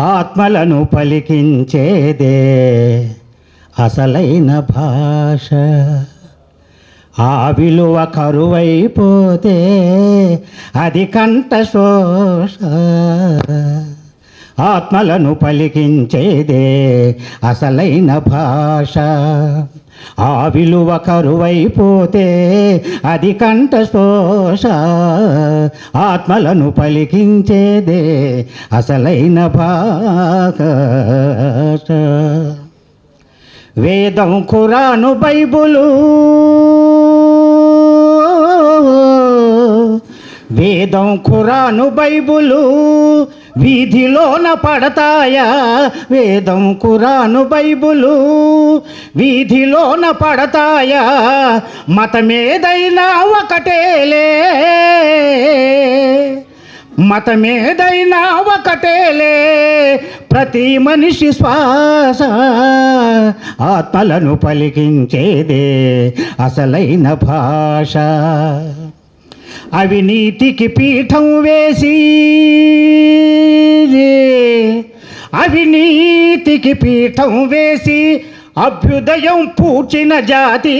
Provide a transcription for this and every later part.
ఆత్మలను పలికించేదే అసలైన భాష. ఆ విలువ కరువైపోతే అది కంఠశోష. ఆత్మలను పలికించేదే అసలైన భాష. ఆ విలువ కరువైపోతే అది కంఠశోష ఆత్మలను పలికించేదే అసలైన భాష. వేదం ఖురాను బైబులు వేదం ఖురాను బైబులు వీధిలోన పడతాయా? వేదం ఖురాను బైబులు వీధిలోన పడతాయా? మతమేదైనా ఒకటేలే. మతమేదైనా ఒకటేలే. ప్రతి మనిషి శ్వాస ఆత్మలను పలికించేదే అసలైన భాష. అవినీతికి పీఠం వేసి అవినీతికి పీఠం వేసి అభ్యుదయం పూచిన జాతి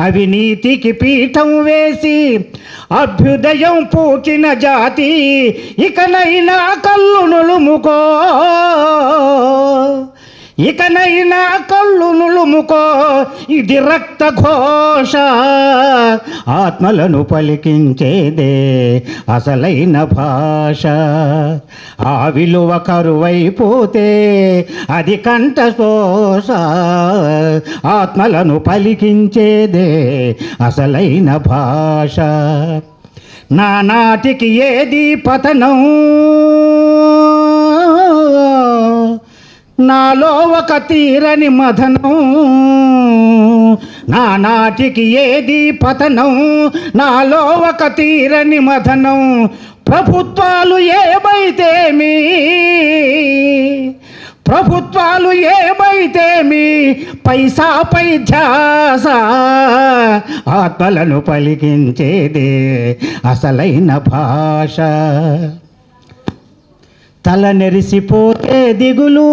అవినీతికి పీఠం వేసి అభ్యుదయం పూచిన జాతి ఇకనైనా కళ్ళు నులుముకో. ఇకనైనా కళ్ళు నులుముకో ఇది రక్త ఘోష ఆత్మలను పలికించేదే అసలైన భాష. ఆ విలువ కరువైపోతే అది కంఠశోష ఆత్మలను పలికించేదే అసలైన భాష. నానాటికి ఏది పతనం? నాలో ఒక తీరని మదనం నానాటికి ఏది పతనం? నాలో ఒక తీరని మదనం ప్రభుత్వాలు ఏమైతేమి? ప్రభుత్వాలు ఏమైతేమి? పైసాపై ధ్యాస ఆత్మలను పలికించేదే అసలైన భాష. తల నెరిసిపోతే దిగులు.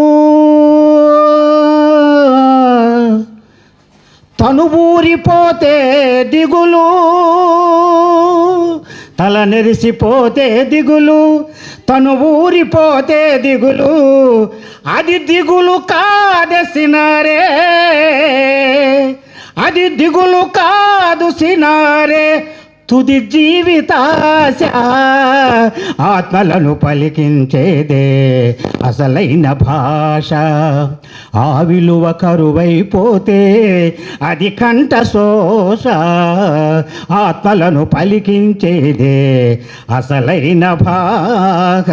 తను ఊరిపోతే దిగులు. తల నెరిసిపోతే దిగులు. తను ఊరిపోతే దిగులు. అది దిగులు కాదసినారే. అది దిగులు కాదు సినారే. తుది జీవితాశ ఆత్మలను పలికించేదే అసలైన భాష. ఆ విలువ కరువైపోతే అది కంఠశోష ఆత్మలను పలికించేదే అసలైన భాష.